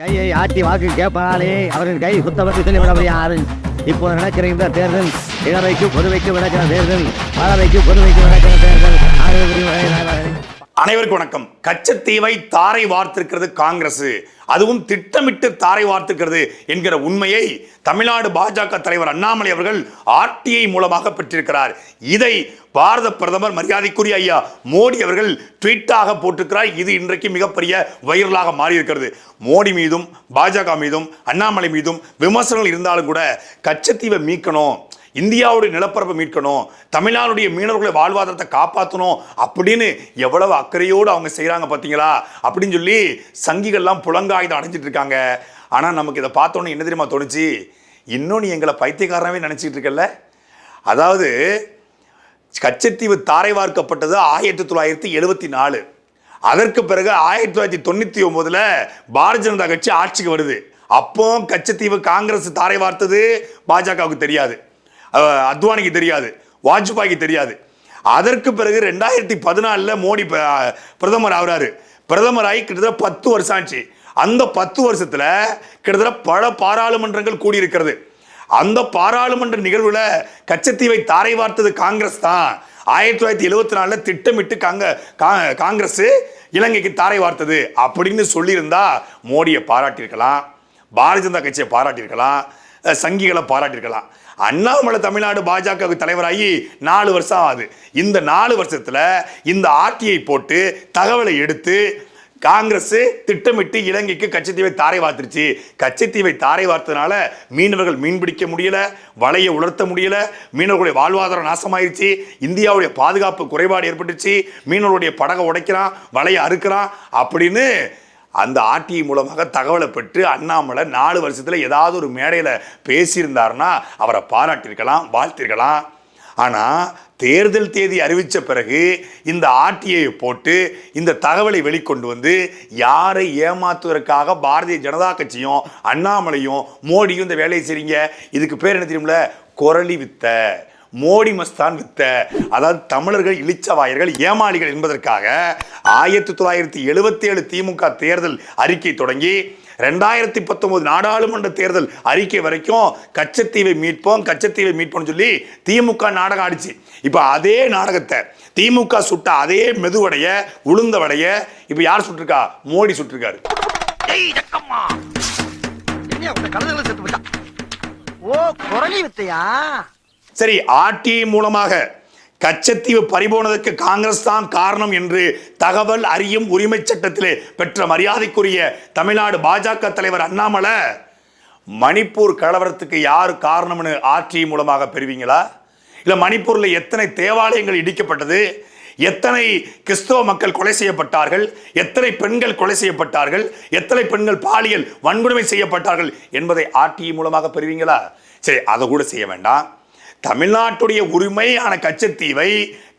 கையை ஆட்டி வாக்கு கேட்பாலே அவரின் கை சுத்தப்பட்டு சொல்லிவிட யாரு இப்போ நடக்கிற இந்த தேர்தல் இளவைக்கு பொதுவைக்கு நடக்கிற தேர்தல் பறவைக்கு பொதுவைக்கு நடக்கிற தேர்தல். அனைவருக்கும் வணக்கம். கச்சத்தீவை தாரை வார்த்திருக்கிறது காங்கிரஸ் அதுவும் திட்டமிட்டு தாரை வார்த்திருக்கிறது என்கிற உண்மையை தமிழ்நாடு பாஜக தலைவர் அண்ணாமலை அவர்கள் ஆர்டிஐ மூலமாக பெற்றிருக்கிறார். இதை பாரத பிரதமர் மரியாதைக்குரிய ஐயா மோடி அவர்கள் ட்வீட்டாக போட்டிருக்கிறார். இது இன்றைக்கு மிகப்பெரிய வைரலாக மாறியிருக்கிறது. மோடி மீதும் பாஜக மீதும் அண்ணாமலை மீதும் விமர்சனங்கள் இருந்தாலும் கூட கச்சத்தீவை மீட்கணும் இந்தியாவுடைய நிலப்பரப்பை மீட்கணும் தமிழ்நாடுடைய மீனவர்களை வாழ்வாதாரத்தை காப்பாற்றணும் அப்படின்னு எவ்வளவு அக்கறையோடு அவங்க செய்கிறாங்க பார்த்தீங்களா அப்படின்னு சொல்லி சங்கிகள்லாம் புலங்காயுதம் அடைஞ்சிட்டு இருக்காங்க. ஆனால் நமக்கு இதை பார்த்தோன்னே என்ன தெரியுமா தோணுச்சு? இன்னும் நீ எங்களை பைத்தியக்காரனாகவே நினச்சிட்டு இருக்கல அதாவது கச்சத்தீவு தாரை வார்க்கப்பட்டது ஆயிரத்தி தொள்ளாயிரத்தி எழுபத்தி நாலு. அதற்கு பிறகு ஆயிரத்தி தொள்ளாயிரத்தி தொண்ணூற்றி ஒம்போதில் பாரதிய ஜனதா கட்சி ஆட்சிக்கு வருது. அப்போ கச்சத்தீவு காங்கிரஸ் தாரை வார்த்தது பாஜகவுக்கு தெரியாது. அத்வானிக்கு தெரியாது. வாஜ்பாய்க்கு தெரியாது. அதற்கு பிறகு ரெண்டாயிரத்தி பதினாலில் மோடி ப- பிரதமர் ஆகுறாரு. பிரதமராகி கிட்டத்தட்ட பத்து வருஷம் ஆச்சு. அந்த பத்து வருஷத்துல கிட்டத்தட்ட பல பாராளுமன்றங்கள் கூடியிருக்கிறது. அந்த பாராளுமன்ற நிகழ்வுல கச்சத்தீவை தாரை வார்த்தது காங்கிரஸ் தான். ஆயிரத்தி தொள்ளாயிரத்தி எழுபத்தி நாலில் திட்டமிட்டு காங்க கா- காங்கிரஸ் இலங்கைக்கு தாரை வார்த்தது. அப்படின்னு சொல்லியிருந்தா மோடியை பாராட்டியிருக்கலாம் பாரதிய ஜனதா கட்சியை பாராட்டியிருக்கலாம் சங்கிகளை பாராட்டியிருக்கலாம். அண்ணாமலை தமிழ்நாடு பாஜக தலைவராகி நாலு வருஷம் ஆகுது. இந்த நாலு வருஷத்துல இந்த ஆட்சியை போட்டு தகவலை எடுத்து காங்கிரஸ் திட்டமிட்டு இலங்கைக்கு கச்சத்தீவை தாரை வார்த்துருச்சு. கச்சத்தீவை தாரை வார்த்ததுனால மீனவர்கள் மீன் பிடிக்க முடியல வலையை உலர்த்த முடியல மீனவர்களுடைய வாழ்வாதாரம் நாசமாயிருச்சு இந்தியாவுடைய பாதுகாப்பு குறைபாடு ஏற்பட்டுச்சு மீனவர்களுடைய படகை உடைக்கிறான் வலையை அறுக்கிறான் அப்படின்னு அந்த ஆர்டிஐ மூலமாக தகவலை பெற்று அண்ணாமலை நாலு வருஷத்தில் ஏதாவது ஒரு மேடையில் பேசியிருந்தாருன்னா அவரை பாராட்டியிருக்கலாம் வாழ்த்திருக்கலாம் ஆனால் தேர்தல் தேதி அறிவித்த பிறகு இந்த ஆர்டிஐ போட்டு இந்த தகவலை வெளிக்கொண்டு வந்து யாரை ஏமாத்துவதற்காக பாரதிய ஜனதா கட்சியும் அண்ணாமலையும் மோடியும் இந்த வேலையை செய்றீங்க? இதுக்கு பேர் என்ன தெரியும்ல? குரளி வித்த. மோடி மஸ்தான் வித்த. அதாவது தமிழர்கள் இளிச்சவாயர்கள் ஏமாளிகள் என்பதற்காக ஆயிரத்தி தொள்ளாயிரத்தி எழுபத்தி ஏழு திமுக தேர்தல் அறிக்கை தொடங்கி ரெண்டாயிரத்தி பத்தொன்பது நாடாளுமன்ற தேர்தல் அறிக்கை வரைக்கும் கச்சத்தீவை மீட்போம் கச்சத்தீவை மீட்போம் சொல்லி திமுக நாடகம் ஆடிச்சு. இப்போ அதே நாடகத்தை திமுக சுட்ட அதே மெதுவடைய உளுந்தவடைய இப்போ யார் சுட்டிருக்கா? மோடி சுட்டிருக்காரு. ஓ குரலி வித்தையா? சரி ஆர்டி மூலமாக கச்சத்தீவு பறிபோனதற்கு காங்கிரஸ் தான் காரணம் என்று தகவல் அறியும் உரிமை சட்டத்திலே பெற்ற மரியாதைக்குரிய தமிழ்நாடு பாஜக தலைவர் அண்ணாமலை மணிப்பூர் கலவரத்துக்கு யார் காரணம்னு ஆர்டி மூலமாக பெறுவீங்களா? இல்லை மணிப்பூரில் எத்தனை தேவாலயங்கள் இடிக்கப்பட்டது? எத்தனை கிறிஸ்தவ மக்கள் கொலை செய்யப்பட்டார்கள்? எத்தனை பெண்கள் கொலை செய்யப்பட்டார்கள்? எத்தனை பெண்கள் பாலியல் வன்கொடுமை செய்யப்பட்டார்கள் என்பதை ஆர்டி மூலமாக பெறுவீங்களா? சரி அதை கூட செய்ய வேண்டாம். தமிழ்நாட்டுடைய உரிமையான கச்சத்தீவை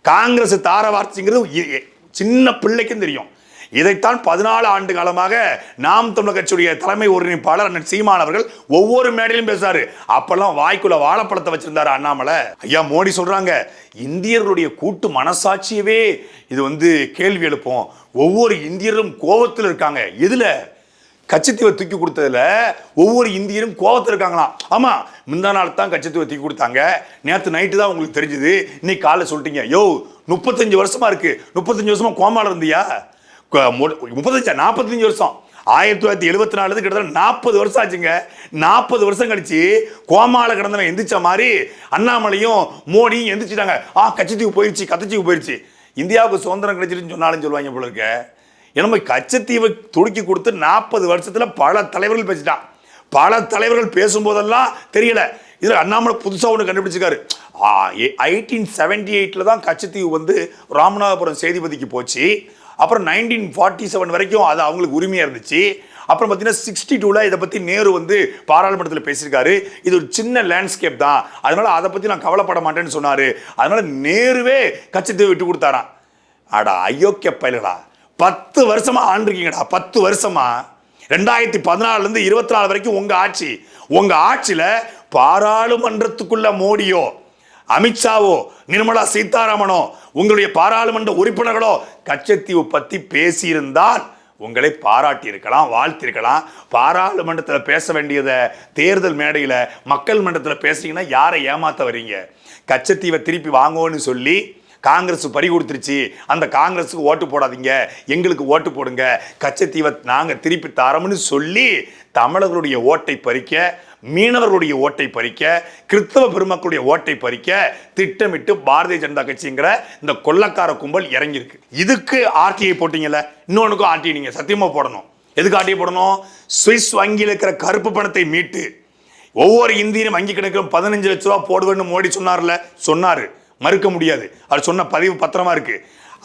காங்கிரஸ் தார வார்த்தைங்கிறது சின்ன பிள்ளைக்கும் தெரியும். இதைத்தான் பதினாலு ஆண்டு காலமாக நாம் தமிழர் கட்சியுடைய தலைமை ஒருங்கிணைப்பாளர் அண்ணன் சீமான் அவர்கள் ஒவ்வொரு மேடையிலும் பேசுறாரு. அப்பெல்லாம் வாய்க்குள்ள வாழைப்பழத்தை வச்சிருந்தாரு அண்ணாமலை. ஐயா மோடி சொல்றாங்க இந்தியர்களுடைய கூட்டு மனசாட்சியவே இது வந்து கேள்வி எழுப்போம். ஒவ்வொரு இந்தியரும் கோபத்தில் இருக்காங்க. எதுல? கச்சத்தீவை தூக்கி கொடுத்ததுல ஒவ்வொரு இந்தியரும் கோவத்தில் இருக்காங்களாம். ஆமா முந்தா நாள் தான் கச்சத்தீவை தூக்கி கொடுத்தாங்க. நேற்று நைட்டு தான் உங்களுக்கு தெரிஞ்சுது. இன்னைக்கு காலைல சொல்லிட்டீங்க. யோ முப்பத்தஞ்சு வருஷமா இருக்கு. முப்பத்தஞ்சு வருஷமா கோமால இருந்தியா? மு- முப்பத்தஞ்சா? நாற்பத்தஞ்சு வருஷம். ஆயிரத்தி தொள்ளாயிரத்தி எழுபத்தி நாலு கிட்டத்தட்ட நாற்பது வருஷம் ஆச்சுங்க. நாற்பது வருஷம் கழிச்சு கோமால கிடந்தவன் எந்திரிச்ச மாதிரி அண்ணாமலையும் மோடியும் எந்திரிச்சிட்டாங்க. ஆ கச்சத்தீவு போயிடுச்சு கச்சத்தீவு போயிடுச்சு இந்தியாவுக்கு சுதந்திரம் கிடைச்சிருன்னு சொன்னாலும் சொல்லுவாங்க போல இருக்க. ஏன்னா கச்சத்தீவை துடுக்கி கொடுத்து நாற்பது வருஷத்தில் பல தலைவர்கள் பேசிட்டான் பல தலைவர்கள் பேசும்போதெல்லாம் தெரியல. இதில் அண்ணாமலை புதுசாக ஒன்று கண்டுபிடிச்சிருக்காரு. எயிட்டீன் செவன்டி எயிட்டில் தான் கச்சத்தீவு வந்து ராமநாதபுரம் சேதிபதிக்கு போச்சு. அப்புறம் நைன்டீன் ஃபார்ட்டி செவன் வரைக்கும் அது அவங்களுக்கு உரிமையாக இருந்துச்சு. அப்புறம் பார்த்தீங்கன்னா சிக்ஸ்டி டூவில் இதை பற்றி நேரு வந்து பாராளுமன்றத்தில் பேசியிருக்காரு. இது ஒரு சின்ன லேண்ட்ஸ்கேப் தான். அதனால் அதை பற்றி நான் கவலைப்பட மாட்டேன்னு சொன்னார். அதனால் நேருவே கச்சத்தீவை விட்டு கொடுத்தாராம். அடா அயோக்கிய பயல்களா? பத்து வருஷமா ஆண்டிருக்கீங்கடா பத்து வருஷமா. ரெண்டாயிரத்தி பதினாலுல இருந்து இருபத்தி நாலு வரைக்கும் உங்க ஆட்சி. உங்க ஆட்சியில பாராளுமன்றத்துக்குள்ள மோடியோ அமித்ஷாவோ நிர்மலா சீதாராமனோ உங்களுடைய பாராளுமன்ற உறுப்பினர்களோ கச்சத்தீவு பத்தி பேசியிருந்தால் உங்களை பாராட்டி இருக்கலாம் வாழ்த்திருக்கலாம் பாராளுமன்றத்தில் பேச வேண்டியதை தேர்தல் மேடையில் மக்கள் மன்றத்தில் பேசுறீங்கன்னா யாரை ஏமாத்த வர்றீங்க கச்சத்தீவை திருப்பி வாங்குவோன்னு சொல்லி காங்கிரஸ் பறி கொடுத்துருச்சு. அந்த காங்கிரஸுக்கு ஓட்டு போடாதீங்க. எங்களுக்கு ஓட்டு போடுங்க. கச்சத்தீவை நாங்கள் திருப்பி தரோம்னு சொல்லி தமிழர்களுடைய ஓட்டை பறிக்க மீனவர்களுடைய ஓட்டை பறிக்க கிறிஸ்தவ பெருமக்களுடைய ஓட்டை பறிக்க திட்டமிட்டு பாரதிய ஜனதா கட்சிங்கிற இந்த கொள்ளக்கார கும்பல் இறங்கியிருக்கு. இதுக்கு ஆர்டிஐ போட்டீங்கல்ல? இன்னொன்றுக்கும் ஆர்டிஐ நீங்கள் சத்தியமாக போடணும். எதுக்கு ஆர்டிஐ போடணும்? சுவிஸ் வங்கியில் இருக்கிற கருப்பு பணத்தை மீட்டு. ஒவ்வொரு இந்தியனும் வங்கி கணக்கிலும் பதினஞ்சு லட்ச ரூபா போடுவேன்னு மோடி சொன்னார்ல? சொன்னார். மறுக்க முடியாது. அவர் சொன்ன பதிவு பத்திரமா இருக்கு.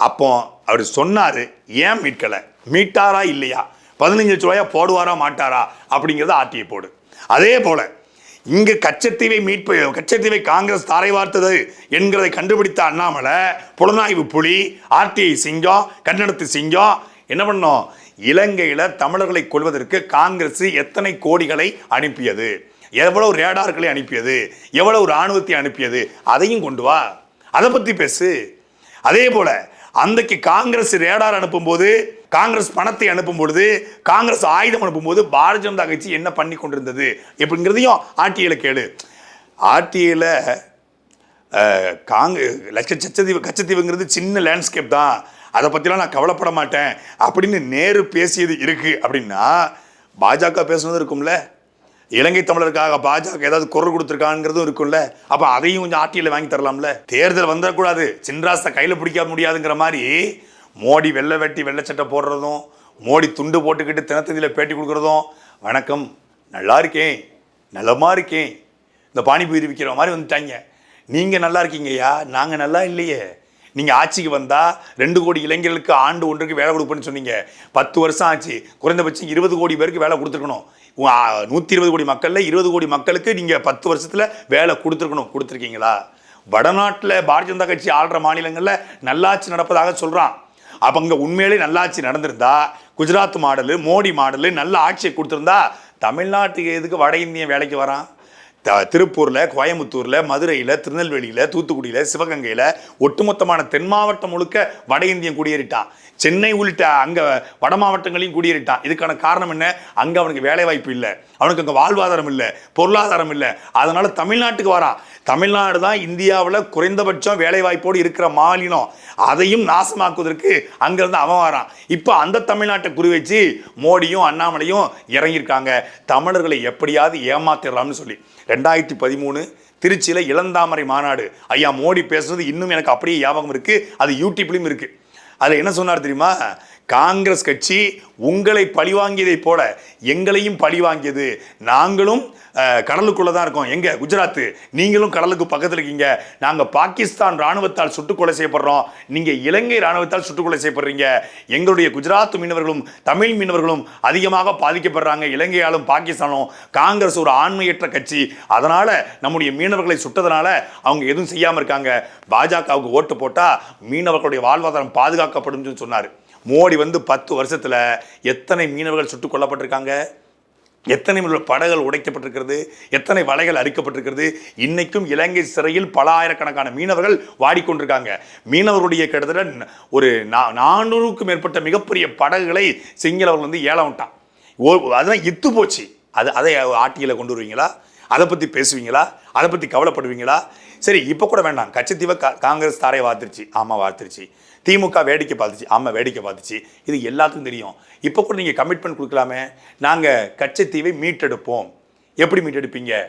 அப்போ அவர் சொன்னார் ஏன் மீட்கலை? மீட்டாரா இல்லையா? பதினஞ்சு லட்ச ரூபாயா போடுவாரா மாட்டாரா? அப்படிங்கிறத ஆர்டிஐ போடு. அதே போல இங்கு கச்சத்தீவை மீட்பு கச்சத்தீவை காங்கிரஸ் தாரை வார்த்தது என்கிறதை கண்டுபிடித்த அண்ணாமலை புலனாய்வு புலி ஆர்டிஐ சிங்கம் கன்னடத்து சிங்கம் என்ன பண்ணோம்? இலங்கையில தமிழர்களை கொள்வதற்கு காங்கிரஸ் எத்தனை கோடிகளை அனுப்பியது? எவ்வளவு ரேடார்களை அனுப்பியது? எவ்வளவு ராணுவத்தை அனுப்பியது? அதையும் கொண்டு வா. அதை பற்றி பேசு. அதே போல அன்றைக்கு காங்கிரஸ் ரேடார் அனுப்பும்போது காங்கிரஸ் பணத்தை அனுப்பும் பொழுது காங்கிரஸ் ஆயுதம் அனுப்பும்போது பாரதிய ஜனதா கட்சி என்ன பண்ணி கொண்டிருந்தது எப்படிங்கிறதையும் ஆர்டிஐல கேளு. ஆர்டிஐல காங்க லட்ச சச்சதீவு கச்சத்தீவுங்கிறது சின்ன லேண்ட்ஸ்கேப் தான். அதை பற்றிலாம் நான் கவலைப்பட மாட்டேன். அப்படின்னு நேரு பேசியது இருக்குது அப்படின்னா பாஜக பேசுனது இருக்கும்ல. இலங்கை தமிழருக்காக பாஜக ஏதாவது குரல் கொடுத்துருக்காங்கிறதும் இருக்கும்ல. அப்போ அதையும் கொஞ்சம் ஆட்டியில் வாங்கி தரலாம்ல. தேர்தல் வந்துடக்கூடாது. சின்ராசை கையில் பிடிக்க முடியாதுங்கிற மாதிரி மோடி வெள்ளை வெட்டி வெள்ளை சட்டை போடுறதும் மோடி துண்டு போட்டுக்கிட்டு தினத்தந்தியில் பேட்டி கொடுக்குறதும் வணக்கம். நல்லா இருக்கேன். நலமாக இருக்கேன். இந்த பானிபூரி விற்கிற மாதிரி வந்துட்டாங்க. நீங்கள் நல்லா இருக்கீங்கய்யா? நாங்கள் நல்லா இல்லையே. நீங்கள் ஆட்சிக்கு வந்தால் ரெண்டு கோடி இளைஞர்களுக்கு ஆண்டு ஒன்றுக்கு வேலை கொடுப்பேன்னு சொன்னீங்க. பத்து வருஷம் ஆச்சு. குறைந்தபட்சம் இருபது கோடி பேருக்கு வேலை கொடுத்துருக்கணும். நூற்றி இருபது கோடி மக்களில் இருபது கோடி மக்களுக்கு நீங்கள் பத்து வருஷத்தில் வேலை கொடுத்துருக்கணும் கொடுத்துருக்கீங்களா? வடநாட்டில் பாரதிய ஜனதா கட்சி ஆள்ற மாநிலங்களில் நல்லாட்சி நடப்பதாக சொல்கிறான் அப்போ அங்கே உண்மையிலே நல்லாட்சி நடந்திருந்தா குஜராத் மாடலு மோடி மாடலு நல்ல ஆட்சியை கொடுத்துருந்தா தமிழ்நாட்டுக்கு எதுக்கு வட இந்தியன் வேலைக்கு வரான்? திருப்பூர்ல கோயம்புத்தூர்ல மதுரையில திருநெல்வேலியில தூத்துக்குடியில சிவகங்கையில ஒட்டுமொத்தமான தென் மாவட்டம் முழுக்க வட இந்தியன் குடியேறிட்டான் சென்னை உள்ளிட்ட அங்க வட மாவட்டங்களையும் குடியேறிட்டான் இதுக்கான காரணம் என்ன? அங்க அவனுக்கு வேலை வாய்ப்பு இல்லை. அவனுக்கு அங்க வாழ்வாதாரம் இல்லை. பொருளாதாரம் இல்லை. அதனால தமிழ்நாட்டுக்கு வரான் தமிழ்நாடு தான் இந்தியாவில் குறைந்தபட்சம் வேலை வாய்ப்போடு இருக்கிற மாநிலம். அதையும் நாசமாக்குவதற்கு அங்கிருந்து அவன் வரான். இப்போ அந்த தமிழ்நாட்டை குறி வச்சு மோடியும் அண்ணாமலையும் இறங்கியிருக்காங்க. தமிழர்களை எப்படியாவது ஏமாத்திடலாம்னு சொல்லி. ரெண்டாயிரத்தி பதிமூணு திருச்சியில் இளந்தாமரை மாநாடு. ஐயா மோடி பேசுறது இன்னும் எனக்கு அப்படியே ஞாபகம் இருக்குது அது யூடியூப்லேயும் இருக்குது அதில் என்ன சொன்னார் தெரியுமா? காங்கிரஸ் கட்சி உங்களை பழிவாங்கியதை போல எங்களையும் பழிவாங்கியது நாங்களும் கடலுக்குள்ளே தான் இருக்கோம். எங்கே? குஜராத்து. நீங்களும் கடலுக்கு பக்கத்தில் இருக்கீங்க. நாங்கள் பாகிஸ்தான் ராணுவத்தால் சுட்டுக்கொலை செய்யப்படுறோம். நீங்கள் இலங்கை ராணுவத்தால் சுட்டுக்கொலை செய்யப்படுறீங்க. எங்களுடைய குஜராத் மீனவர்களும் தமிழ் மீனவர்களும் அதிகமாக பாதிக்கப்படுறாங்க. இலங்கையாலும் பாகிஸ்தானும். காங்கிரஸ் ஒரு ஆண்மையற்ற கட்சி. அதனால் நம்முடைய மீனவர்களை சுட்டதனால அவங்க எதுவும் செய்யாமல் இருக்காங்க. பாஜகவுக்கு ஓட்டு போட்டால் மீனவர்களுடைய வாழ்வாதாரம் பாதுகாக்கப்படும் சொன்னார். மோடி வந்து பத்து வருஷத்தில் எத்தனை மீனவர்கள் சுட்டுக் கொல்லப்பட்டிருக்காங்க? எத்தனை படகுகள் உடைக்கப்பட்டிருக்கிறது? எத்தனை வலைகள் அரிக்கப்பட்டிருக்கிறது இன்றைக்கும் இலங்கை சிறையில் பல ஆயிரக்கணக்கான மீனவர்கள் வாடிக்கொண்டிருக்காங்க. மீனவர்களுடைய கிட்டத்தட்ட ஒரு நா- நானூறுக்கும் மேற்பட்ட மிகப்பெரிய படகுகளை சிங்களவர்கள் வந்து ஏலம் விட்டான். ஓ அதெல்லாம் இத்து போச்சு. அது அதை ஆட்டியில் கொண்டு வருவீங்களா? அதை பற்றி பேசுவீங்களா? அதை பற்றி கவலைப்படுவீங்களா? சரி இப்போ கூட வேண்டாம். கச்சத்தீவை காங்கிரஸ் தாரை வார்த்துருச்சு. ஆமாம் வார்த்துருச்சு. திமுக வேடிக்கை பார்த்துச்சு ஆமாம் வேடிக்கை பார்த்துச்சு. இது எல்லாத்துக்கும் தெரியும். இப்போ கூட நீங்கள் கமிட்மெண்ட் கொடுக்கலாமே. நாங்கள் கச்சத்தீவை மீட்டெடுப்போம். எப்படி மீட்டெடுப்பீங்க?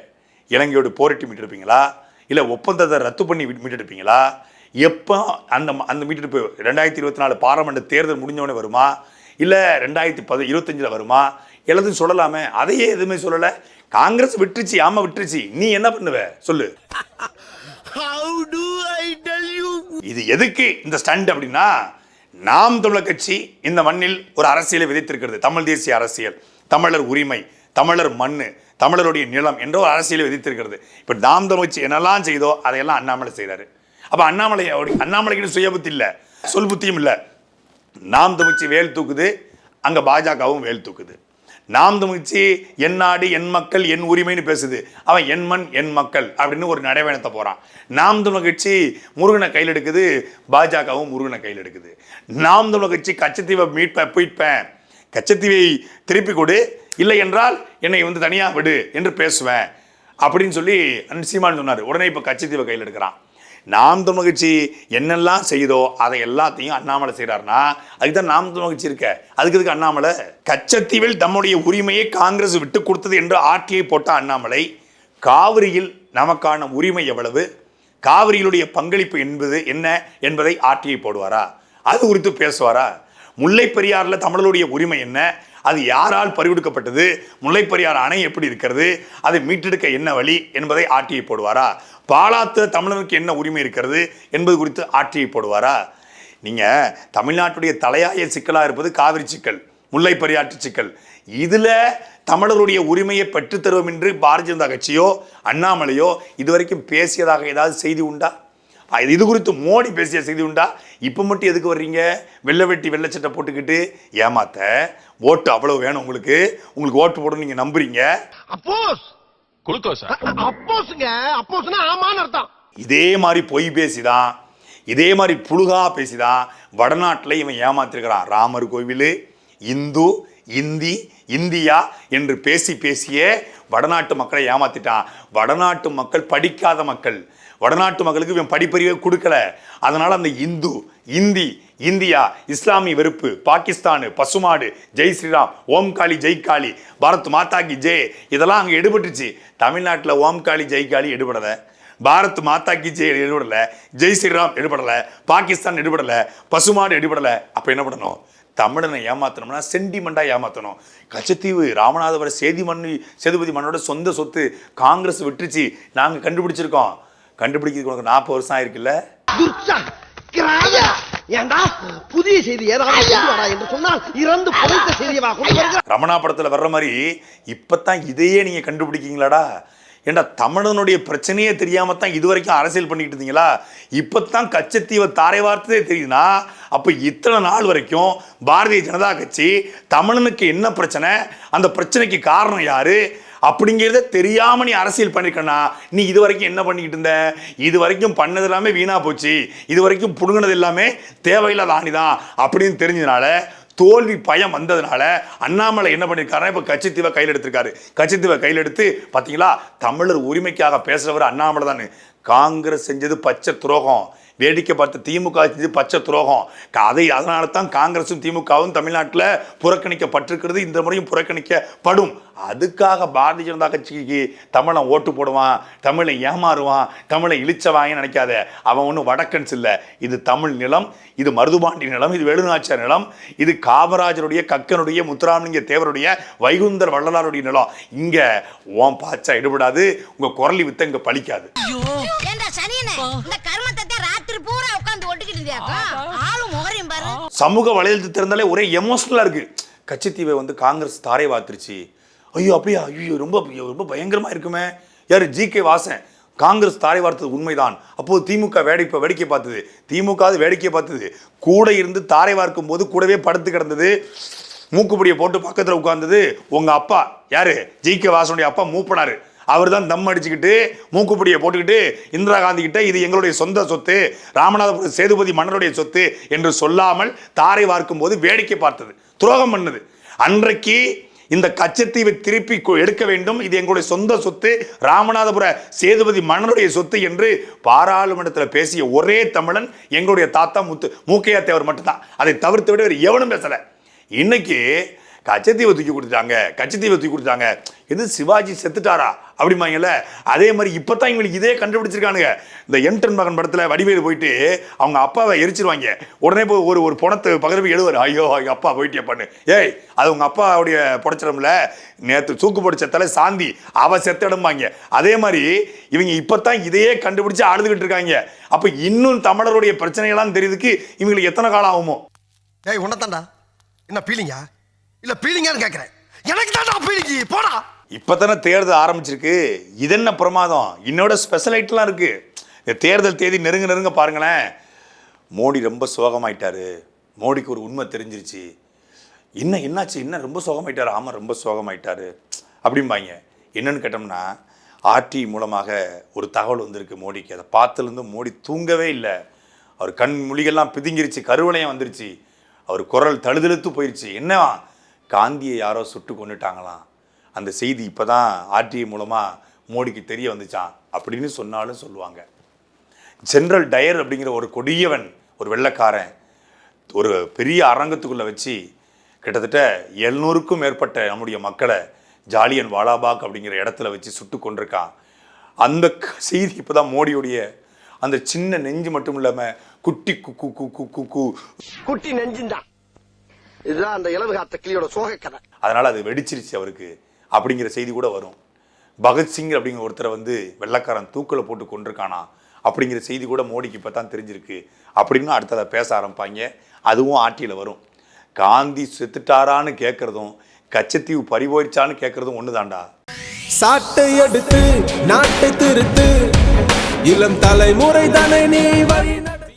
இலங்கையோடு போரிட்டு மீட்டெடுப்பீங்களா? இல்லை ஒப்பந்தத்தை ரத்து பண்ணி மீட்டெடுப்பீங்களா? எப்போ அந்த ம- அந்த மீட்டெடுப்பு ரெண்டாயிரத்தி இருபத்தி நாலு பாராளுமன்ற தேர்தல் முடிஞ்சவொடனே வருமா? இல்லை ரெண்டாயிரத்தி பது இருபத்தஞ்சில் வருமா? எல்லாத்தையும் சொல்லலாமே. அதையே எதுவுமே சொல்லலை. காங்கிரஸ் விட்டுருச்சு ஆமாம் விட்டுருச்சு. நீ என்ன பண்ணுவ? சொல்லு. How do I tell you இது எதுக்கு இந்த ஸ்டண்ட் அப்படின்னா நாம் தமிழர் கட்சி இந்த மண்ணில் ஒரு அரசியலை விதைத்திருக்கிறது. தமிழ் தேசிய அரசியல் தமிழர் உரிமை தமிழர் மண்ணு தமிழருடைய நிலம் என்ற ஒரு அரசியலை விதித்திருக்கிறது. இப்போ நாம் தமிழ் கட்சி என்னெல்லாம் செய்தோ அதையெல்லாம் அண்ணாமலை செய்கிறாரு அப்போ அண்ணாமலை அண்ணாமலைக்கு சுய புத்தி இல்லை சொல் புத்தியும் இல்லை. நாம் தமிழ்ச்சி வேல் தூக்குது அங்கே பாஜகவும் வேல் தூக்குது. நாம் தமிழ்ச்சி என் நாடு என் மக்கள் என் உரிமைன்னு பேசுது. அவன் என் மண் என் மக்கள் அப்படின்னு ஒரு நடைவேணத்தை போகிறான் நாம் தமிழ் கட்சி முருகனை கையில் எடுக்குது பாஜகவும் முருகனை கையில் எடுக்குது. நாம் தமிழ் கட்சி கச்சத்தீவை மீட்பேன். போயிட்பேன் கச்சத்தீவை திருப்பி கொடு. இல்லை என்றால் என்னை வந்து தனியாக விடு என்று பேசுவேன். அப்படின்னு சொல்லி அண்ணன் சீமான் சொன்னார். உடனே இப்போ கச்சத்தீவை கையில் எடுக்கிறான். நாம் தமிழ் என்னெல்லாம் செய்யுதோ அதை எல்லாத்தையும் அண்ணாமலை செய்கிறாருன்னா அதுக்கு தான் நாம் தமிழ் இருக்க. அதுக்கு இதுக்கு அண்ணாமலை? கச்சத்தீவில் தம்முடைய உரிமையை காங்கிரஸ் விட்டு கொடுத்தது என்று ஆட்சியை போட்ட அண்ணாமலை காவிரியில் நமக்கான உரிமை எவ்வளவு? காவிரியிலுடைய பங்களிப்பு என்பது என்ன என்பதை ஆட்சியை போடுவாரா? அது குறித்து பேசுவாரா? முல்லை பெரியாரில் தமிழருடைய உரிமை என்ன? அது யாரால் பறிகொடுக்கப்பட்டது? முல்லைப்பெரியார் அணை எப்படி இருக்கிறது? அதை மீட்டெடுக்க என்ன வழி என்பதை ஆட்சியை போடுவாரா? பாலாத்து தமிழனுக்கு என்ன உரிமை இருக்கிறது என்பது குறித்து ஆட்சியை போடுவாரா? நீங்கள் தமிழ்நாட்டுடைய தலையாய சிக்கலாக இருப்பது காவிரி சிக்கல் முல்லை பெரியாற்று சிக்கல். இதில் தமிழருடைய உரிமையை பெற்றுத்தருவோம் என்று பாரதிய ஜனதா கட்சியோ அண்ணாமலையோ இதுவரைக்கும் பேசியதாக ஏதாவது செய்தி உண்டா? இது குறித்து மோடி பேசிய செய்தி உண்டா? இப்போ மட்டும் எதுக்கு வர்றீங்க? வெள்ளை வெட்டி வெள்ளை சட்டை போட்டுக்கிட்டு ஏமாத்த? ஓட்டு அவ்வளவு வேணும் உங்களுக்கு. உங்களுக்கு ஓட்டு போடணும் நீங்கள் நம்புறீங்க? அப்போஸ்! குளுக்கோஸா. அப்போஸ்ங்க. அப்போஸ்னா ஆமான்னு அர்த்தம். இதே மாதிரி பொய் பேசிதான் இதே மாதிரி புழுகா பேசிதான் வடநாட்டில் இவன் ஏமாத்திருக்கிறான். ராமர் கோவில் இந்து இந்தி இந்தியா என்று பேசி பேசியே வடநாட்டு மக்களை ஏமாத்திட்டான். வடநாட்டு மக்கள் படிக்காத மக்கள். வடநாட்டு மக்களுக்கு இவன் படிப்பறிவே கொடுக்கல. அதனால் அந்த இந்து இந்தி இந்தியா இஸ்லாமிய வெறுப்பு பாகிஸ்தானு பசுமாடு ஜெய் ஸ்ரீராம் ஓம் காளி ஜெய் காளி பாரத் மாதா கி ஜெய் இதெல்லாம் அங்கே எடுபட்டுச்சு தமிழ்நாட்டில் ஓம் காளி ஜெய் காளி எடுபடலை. பாரத் மாதா கி ஜெய் எடுபடலை. ஜெய் ஸ்ரீராம் எடுபடலை. பாகிஸ்தான் எடுபடலை. பசுமாடு எடுபடலை. அப்போ என்ன பண்ணணும்? தமிழனை ஏமாற்றணும்னா சென்டிமெண்ட்டாக ஏமாற்றணும் கச்சத்தீவு ராமநாதபுரம் சேதி மண் சேதுபதி மன்னோட சொந்த சொத்து காங்கிரஸ் விட்டுருச்சு. நாங்கள் கண்டுபிடிச்சிருக்கோம். கண்டுபிடிக்கிறதுக்கு உனக்கு நாற்பது வருஷம் ஆயிருக்குல்ல? ஏண்டா? புதிய செய்தி ஏதாவது என்று சொன்னால் இறந்து புதைத்த செய்தியவா ரமணா படத்துல வர்ற மாதிரி இப்பதான் இதையே நீங்க கண்டுபிடிக்கீங்களாடா ஏண்டா தமிழனுடைய பிரச்சனையே தெரியாம தான் இது வரைக்கும் அரசியல் பண்ணிட்டு இருந்தீங்களா? இப்பதான் கச்சத்தீவை தாரை வார்த்ததே தெரியுதுன்னா அப்ப இத்தனை நாள் வரைக்கும் பாரதிய ஜனதா கட்சி தமிழனுக்கு என்ன பிரச்சனை? அந்த பிரச்சனைக்கு காரணம் யாரு? அப்படிங்கிறத தெரியாம நீ அரசியல் பண்ணிருக்கனா நீ இது வரைக்கும் என்ன பண்ணிக்கிட்டு இருந்த? இது வரைக்கும் பண்ணது எல்லாமே வீணா போச்சு. இது வரைக்கும் புடுங்கினது எல்லாமே தேவையில்லாத ஆணி தான் அப்படின்னு தெரிஞ்சதுனால தோல்வி பயம் வந்ததுனால அண்ணாமலை என்ன பண்ணியிருக்காருன்னா இப்போ கட்சித்தீவை கையில் எடுத்திருக்காரு. கட்சித்தீவை கையில் எடுத்து பார்த்தீங்களா தமிழர் உரிமைக்காக பேசுகிறவர் அண்ணாமலை தானே காங்கிரஸ் செஞ்சது பச்சை துரோகம். வேடிக்கை பார்த்த திமுக செஞ்சது பச்சை துரோகம். அதை அதனால தான் காங்கிரஸும் திமுகவும் தமிழ்நாட்டில் புறக்கணிக்கப்பட்டிருக்கிறது. இந்த முறையும் புறக்கணிக்கப்படும். அதுக்காக பாரதிய ஜனதா கட்சிக்கு தமிழன் ஓட்டு போடுவான் தமிழை ஏமாறுவான் தமிழை இழிச்சவாங்க நினைக்காத. அவன் ஒன்றும் வடக்கன்ஸ் இல்லை. இது தமிழ் நிலம் இது மருதுபாண்டி நிலம் இது வேலுநாச்சியார் நிலம் இது காமராஜருடைய கக்கனுடைய முத்துராமலிங்க தேவருடைய வைகுந்தர் வள்ளலாருடைய நிலம். இங்க ஓம் பாச்சா எடுபடாது உங்க குரலி வித்த இங்க பலிக்காது சமூக வலைதளத்தை திறந்தாலே ஒரே எமோஷ்னலாக இருக்குது கட்சித்தீவை வந்து காங்கிரஸ் தாரை வாத்துருச்சு ஐயோ அப்படியா? ஐயோ ரொம்ப ரொம்ப பயங்கரமாக இருக்குமே. யார்? G K Vasan. காங்கிரஸ் தாரை வார்த்தது உண்மைதான். அப்போது திமுக வேடிக்கை வேடிக்கை பார்த்தது. திமுக வேடிக்கை பார்த்தது. கூட இருந்து தாரை வார்க்கும் போது கூடவே படுத்து கிடந்தது. மூக்குப்படியை போட்டு பக்கத்தில் உட்காந்தது உங்கள் அப்பா. யார்? ஜி கே வாசனுடைய அப்பா மூப்பனாரு. அவர் தான் தம் அடிச்சுக்கிட்டு மூக்குப்படியை போட்டுக்கிட்டு இந்திரா காந்தி கிட்ட இது எங்களுடைய சொந்த சொத்து ராமநாதபுரம் சேதுபதி மன்னருடைய சொத்து என்று சொல்லாமல் தாரை வார்க்கும் போது வேடிக்கை பார்த்தது துரோகம் பண்ணது. அன்றைக்கு இந்த கச்சத்தீவை திருப்பி கொ- எடுக்க வேண்டும். இது எங்களுடைய சொந்த சொத்து ராமநாதபுர சேதுபதி மன்னருடைய சொத்து என்று பாராளுமன்றத்தில் பேசிய ஒரே தமிழன் எங்களுடைய தாத்தா முத்து மூக்கையா தேவர் மட்டும்தான். அதை தவிர்த்து விட எவனும் பேசலை. இன்னைக்கு கச்சத்தீவை தூக்கி கொடுத்துட்டாங்க கச்சத்தீவை தூக்கி கொடுத்தாங்க எது சிவாஜி செத்துட்டாரா அப்படிம்பாங்கல்ல? அதே மாதிரி இப்போ தான் இவங்களுக்கு இதே கண்டுபிடிச்சிருக்கானுங்க. இந்த எம்டன் மகன் படத்தில் வடிவேலு போயிட்டு அவங்க அப்பாவை எரிச்சிருவாங்க. உடனே போய் ஒரு ஒரு பணத்தை பக்கத்துல எழுவார் ஐயோ எங்கள் அப்பா போயிட்டே பண்ணு. ஏய் அது உங்கள் அப்பாவுடைய புடச்சிடம்ல? நேற்று சூக்கு பொடிச்ச தலை சாந்தி அவ செத்தடம்பாங்க. அதே மாதிரி இவங்க இப்போ தான் இதையே கண்டுபிடிச்சு அழுதுகிட்டு இருக்காங்க. அப்போ இன்னும் தமிழருடைய பிரச்சனைகள்லாம் தெரியுதுக்கு இவங்களுக்கு எத்தனை காலம் ஆகுமோ? ஏய் உன்னதாண்டா என்ன பீலிங்கா இல்ல பீலிங்கான்னு கேக்குறேன். எனக்கு தான் பீலிங்கி போடா. இப்போதானே தேர்தல் ஆரம்பிச்சிருக்கு. இது என்ன பிரமாதம்? இன்னோட ஸ்பெஷல் ஐட்டம்லாம் இருக்கு. இந்த தேர்தல் தேதி நெருங்க நெருங்க பாருங்களேன். மோடி ரொம்ப சோகமாயிட்டாரு. மோடிக்கு ஒரு உண்மை தெரிஞ்சிருச்சு. என்ன என்னாச்சு? என்ன ரொம்ப சோகமாயிட்டாரு? ஆமாம் ரொம்ப சோகமாயிட்டாரு. அப்படிம்பாங்க. என்னன்னு கேட்டோம்னா ஆர்டி மூலமாக ஒரு தகவல் வந்திருக்கு மோடிக்கு. அதை பார்த்துலேருந்து மோடி தூங்கவே இல்லை. அவர் கண் மொழிகள்லாம் பிதுங்கிருச்சு கருவளையம் வந்துருச்சு. அவர் குரல் தழுதெழுத்து போயிருச்சு. என்னவா? காந்தியை யாரோ சுட்டு கொண்டுட்டாங்களாம் அந்த செய்தி இப்போ தான் ஆர்டிஐ மூலமாக மோடிக்கு தெரிய வந்துச்சான் அப்படின்னு சொன்னாலும் சொல்லுவாங்க. ஜென்ரல் டயர் அப்படிங்கிற ஒரு கொடியவன் ஒரு வெள்ளைக்காரன் ஒரு பெரிய அரங்கத்துக்குள்ளே வச்சு கிட்டத்தட்ட எழுநூறுக்கும் மேற்பட்ட நம்முடைய மக்களை ஜாலியன் வாலாபாக் அப்படிங்கிற இடத்துல வச்சு சுட்டு கொண்டிருக்கான் அந்த செய்தி இப்போ தான் மோடியுடைய அந்த சின்ன நெஞ்சு மட்டும் இல்லாமல் குட்டி குக்கு குக்கு குக்கு குட்டி நெஞ்சுந்தான். இதுதான் அந்த இளவு காத்த கிளியோட சோக கதை. அதனால் அது வெடிச்சிருச்சு அவருக்கு. அப்படிங்கிற செய்தி கூட வரும். பகத்சிங் அப்படிங்கிற ஒருத்தரை வந்து வெள்ளைக்காரன் தூக்கில் போட்டு கொண்டிருக்கானா அப்படிங்கிற செய்தி கூட மோடிக்கு இப்போ தான் தெரிஞ்சிருக்கு. அப்படின்னு அடுத்ததை பேச ஆரம்பிப்பாங்க. அதுவும் ஆட்சியில் வரும். காந்தி செத்துட்டாரான்னு கேட்குறதும் கச்சத்தீவு பறிபோயிடுச்சான்னு கேட்குறதும் ஒன்று தாண்டா சாட்டை எடுத்து நாட்டை திருத்து. இளம் தலைமுறை தானே நீ வழி